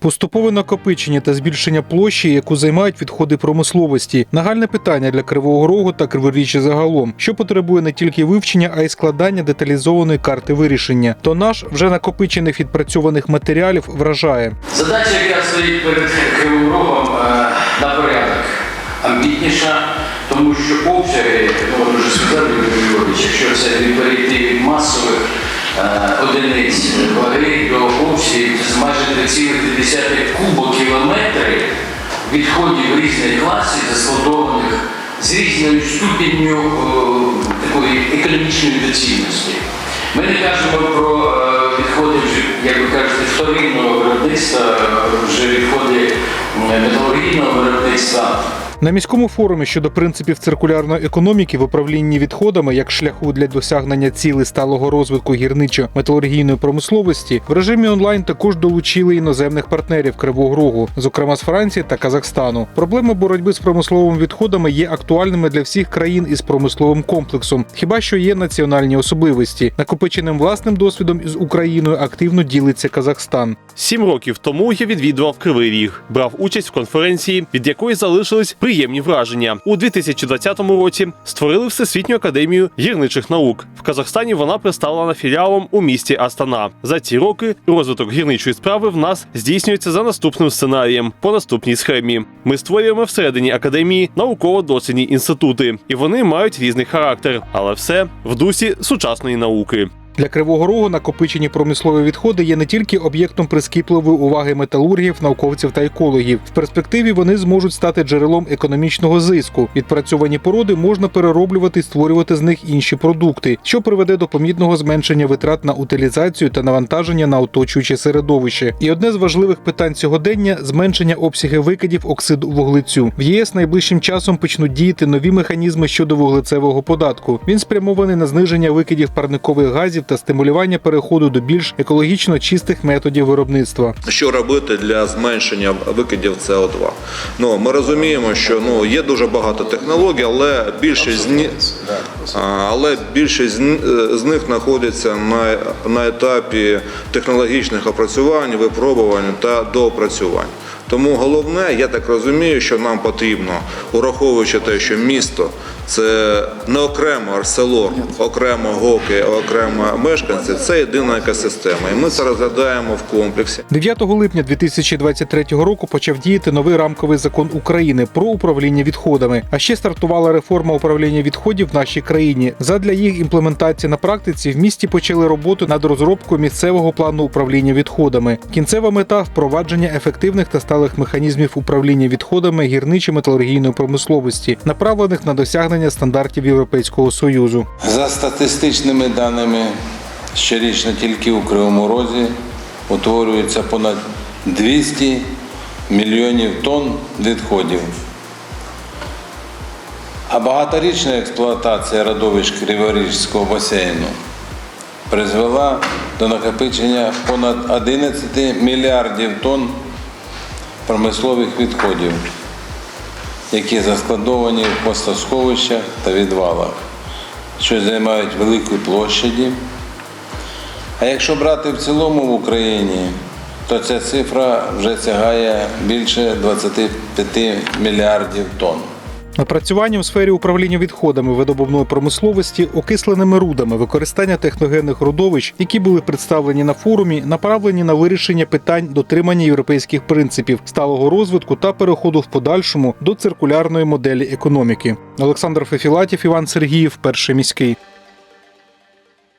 Поступове накопичення та збільшення площі, яку займають відходи промисловості, нагальне питання для Кривого Рогу та Криворіччя загалом, що потребує не тільки вивчення, а й складання деталізованої карти вирішення. Тонаж вже накопичених відпрацьованих матеріалів вражає. Задача, яка стоїть перед Кривим Рогом е, на порядок амбітніша, тому що обсяги, ну сказали, Юрій Григорович, якщо це від перейти масових е, одиниць ваги до обсягів це майже 3,2 кубокілометри відходів різних класів, заскладованих з різною ступінню е, такої економічної доцільності. Ми не кажемо про е, відходи, як ви кажете, вторинного виробництва, вже відходи металургійного виробництва. На міському форумі щодо принципів циркулярної економіки в управлінні відходами як шляху для досягнення цілей сталого розвитку гірничо-металургійної промисловості в режимі онлайн також долучили іноземних партнерів Кривого Рогу, зокрема з Франції та Казахстану. Проблеми боротьби з промисловими відходами є актуальними для всіх країн із промисловим комплексом. Хіба що є національні особливості. Накопиченим власним досвідом із Україною активно ділиться Казахстан. Сім років тому я відвідував Кривий Ріг, брав участь в конференції, від якої залишились приємні враження. У 2020 році створили Всесвітню академію гірничих наук. В Казахстані вона представлена філіалом у місті Астана. За ці роки розвиток гірничої справи в нас здійснюється за наступним сценарієм по наступній схемі. Ми створюємо всередині академії науково-дослідні інститути, і вони мають різний характер, але все в дусі сучасної науки. Для Кривого Рогу накопичені промислові відходи є не тільки об'єктом прискіпливої уваги металургів, науковців та екологів. В перспективі вони зможуть стати джерелом економічного зиску. Відпрацьовані породи можна перероблювати і створювати з них інші продукти, що приведе до помітного зменшення витрат на утилізацію та навантаження на оточуюче середовище. І одне з важливих питань сьогодення зменшення обсягів викидів оксиду вуглецю. В ЄС найближчим часом почнуть діяти нові механізми щодо вуглецевого податку. Він спрямований на зниження викидів парникових газів та стимулювання переходу до більш екологічно чистих методів виробництва. Що робити для зменшення викидів СО2? Ну ми розуміємо, що ну є дуже багато технологій, але більшість з ні... Але більшість з них знаходиться на, на етапі технологічних опрацювань, випробувань та доопрацювань. Тому головне, я так розумію, що нам потрібно, ураховуючи те, що місто це не окремо село, окремо гоки, окремо мешканці, це єдина екосистема. І ми це розглядаємо в комплексі. 9 липня 2023 року почав діяти новий рамковий закон України про управління відходами. А ще стартувала реформа управління відходів в нашій країні. Задля їх імплементації на практиці в місті почали роботу над розробкою місцевого плану управління відходами. Кінцева мета впровадження ефективних та сталих механізмів управління відходами гірничо-металургійної промисловості, направлених на досягнення стандартів Європейського союзу. За статистичними даними, щорічно тільки у Кривому Розі утворюється понад 200 мільйонів тонн відходів. А багаторічна експлуатація родовищ Криворіжського басейну призвела до накопичення понад 11 мільярдів тонн промислових відходів, які заскладовані в постосховищах та відвалах, що займають великі площаді. А якщо брати в цілому в Україні, то ця цифра вже сягає більше 25 мільярдів тонн. Напрацювання у сфері управління відходами видобувної промисловості, окисленими рудами, використання техногенних родовищ, які були представлені на форумі, направлені на вирішення питань дотримання європейських принципів, сталого розвитку та переходу в подальшому до циркулярної моделі економіки. Олександр Фефілатів, Іван Сергіїв, перший міський.